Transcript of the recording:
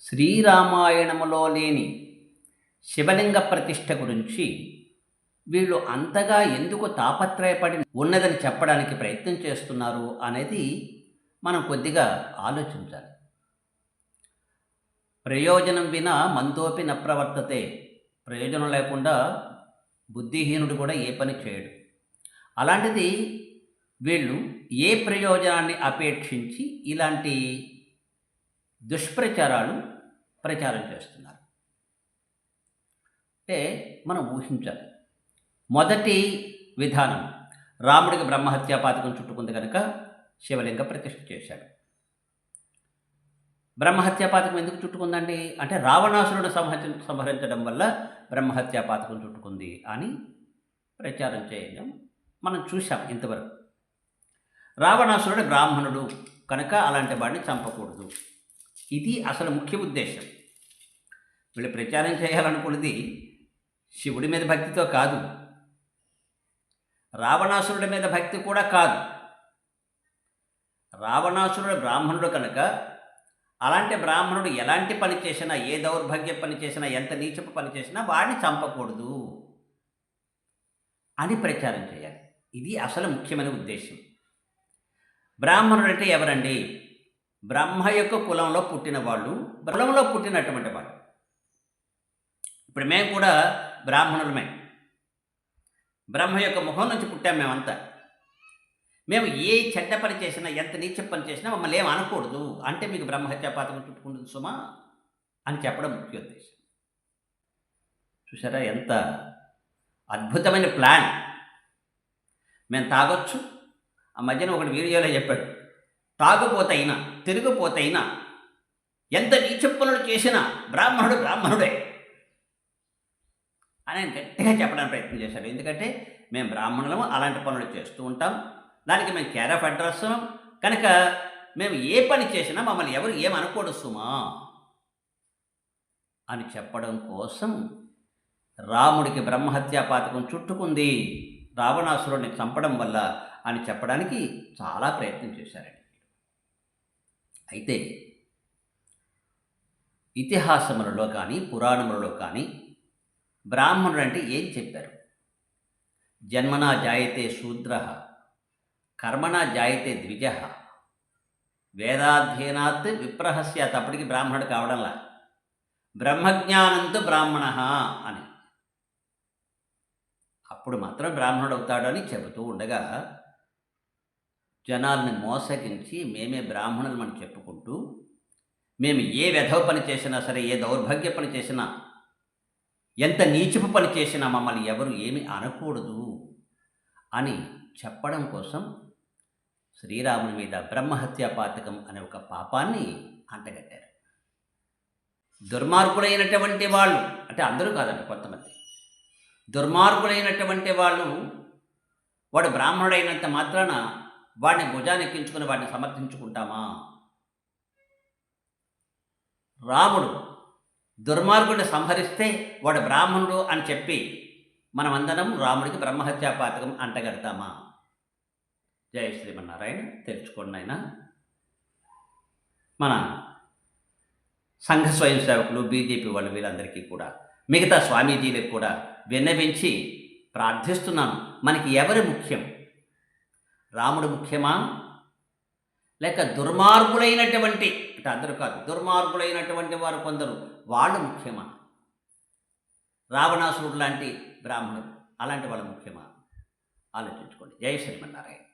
శ్రీరామాయణములో లేని శివలింగ ప్రతిష్ఠ గురించి వీళ్ళు అంతగా ఎందుకు తాపత్రయపడి ఉన్నదని చెప్పడానికి ప్రయత్నం చేస్తున్నారు అనేది మనం కొద్దిగా ఆలోచించాలి. ప్రయోజనం వినా మందోపి నప్రవర్తతే. ప్రవర్తతే ప్రయోజనం లేకుండా బుద్ధిహీనుడు కూడా ఏ పని చేయడు. అలాంటిది వీళ్ళు ఏ ప్రయోజనాన్ని అపేక్షించి ఇలాంటి దుష్ప్రచారాలు ప్రచారం చేస్తున్నారు. అంటే మనం ఊహించాలి. మొదటి విధానం రాముడికి బ్రహ్మహత్యా పాతకం చుట్టుకుంది కనుక శివలింగ ప్రతిష్ఠ చేశాడు. బ్రహ్మహత్యా పాతకం ఎందుకు చుట్టుకుందండి? అంటే రావణాసురుడు సంహరి సంహరించడం వల్ల బ్రహ్మహత్యా పాతకం చుట్టుకుంది అని ప్రచారం చేయడం మనం చూసాం ఇంతవరకు. రావణాసురుడు బ్రాహ్మణుడు కనుక అలాంటి వాడిని చంపకూడదు. ఇది అసలు ముఖ్య ఉద్దేశం. వీళ్ళు ప్రచారం చేయాలనుకున్నది శివుడి మీద భక్తితో కాదు. రావణాసురుడి మీద భక్తి కూడా కాదు. రావణాసురుడు బ్రాహ్మణుడు కనుక అలాంటి బ్రాహ్మణుడు ఎలాంటి పని చేసినా ఏ దౌర్భాగ్య పని చేసినా ఎంత నీచపు పని చేసినా వాడిని చంపకూడదు అని ప్రచారం చేయాలి. ఇది అసలు ముఖ్యమైన ఉద్దేశం. బ్రాహ్మణుడు అంటే ఎవరండి? బ్రహ్మ యొక్క కులంలో పుట్టిన వాళ్ళు కులంలో పుట్టినటువంటి వాళ్ళు. ఇప్పుడు మేము కూడా బ్రాహ్మణులమే. బ్రహ్మ యొక్క ముఖం నుంచి పుట్టాం మేమంతా. మేము ఏ చెడ్డ పని చేసినా ఎంత నీచ పని చేసినా మమ్మల్ని ఏం అనకూడదు. అంటే మీకు బ్రహ్మహత్యాపాతం చుట్టుకుంటుంది సుమా అని చెప్పడం ముఖ్య ఉద్దేశం. చూసారా ఎంత అద్భుతమైన ప్లాన్. మేము తాగొచ్చు. ఆ మధ్యన ఒకటి వీడియోలో చెప్పాడు. తాగుపోతైనా తిరుగుపోతైనా ఎంత నీచ పనులు చేసినా బ్రాహ్మణుడు బ్రాహ్మణుడే అని ఆయన గట్టిగా చెప్పడానికి ప్రయత్నం చేశాడు. ఎందుకంటే మేము బ్రాహ్మణులము అలాంటి పనులు చేస్తూ ఉంటాం. దానికి మేము కేర్ ఆఫ్ అడ్రస్ కనుక మేము ఏ పని చేసినా మమ్మల్ని ఎవరు ఏమనకూడదు సుమా అని చెప్పడం కోసం రాముడికి బ్రహ్మహత్యా పాతకం చుట్టుకుంది. రావణాసురుడిని చంపడం వల్ల అని చెప్పడానికి చాలా ప్రయత్నం చేశారండి. అయితే ఇతిహాసములలో కానీ పురాణములలో కానీ బ్రాహ్మణుడు అంటే ఏం చెప్పారు? జన్మనా జాయతే శూద్ర కర్మణా జాయతే ద్విజ వేదాధ్యయనాత్ విప్రహస్యాత్ అప్పటికి బ్రాహ్మణుడు కావడంలా. బ్రహ్మజ్ఞానంతో బ్రాహ్మణ అని. అప్పుడు మాత్రం బ్రాహ్మణుడు అవుతాడని చెబుతూ ఉండగా జనాల్ని మోసగించి మేమే బ్రాహ్మణులమని చెప్పుకుంటూ మేము ఏ వెధవ పని చేసినా సరే ఏ దౌర్భాగ్య పని చేసినా ఎంత నీచపు పని చేసినా మమ్మల్ని ఎవరు ఏమి అనకూడదు అని చెప్పడం కోసం శ్రీరాముని మీద బ్రహ్మహత్యా పాతకం అనే ఒక పాపాన్ని అంటగట్టారు. దుర్మార్గులైనటువంటి వాళ్ళు అంటే అందరూ కాదండి కొంతమంది దుర్మార్గులైనటువంటి వాళ్ళు వాడు బ్రాహ్మణుడైనంత మాత్రాన వాడిని భుజాన్ని ఎక్కించుకుని వాడిని సమర్థించుకుంటామా? రాముడు దుర్మార్గుడిని సంహరిస్తే వాడు బ్రాహ్మణుడు అని చెప్పి మనమందరం రాముడికి బ్రహ్మహత్యా పాతకం అంటగడతామా? జయ శ్రీమన్నారాయణ. తెలుసుకోండి ఆయన మన సంఘ స్వయం సేవకులు బీజేపీ వాళ్ళు వీళ్ళందరికీ కూడా మిగతా స్వామీజీలకు కూడా విన్నవించి ప్రార్థిస్తున్నాను. మనకి ఎవరు ముఖ్యం? రాముడు ముఖ్యమా? లేక దుర్మార్గులైనటువంటి అంటే అందరూ కాదు దుర్మార్గులైనటువంటి వారు కొందరు వాళ్ళు ముఖ్యమా? రావణాసురుడు లాంటి బ్రాహ్మణుడు అలాంటి వాళ్ళు ముఖ్యమా? ఆలోచించుకోండి. జై శ్రీమన్నారాయణ.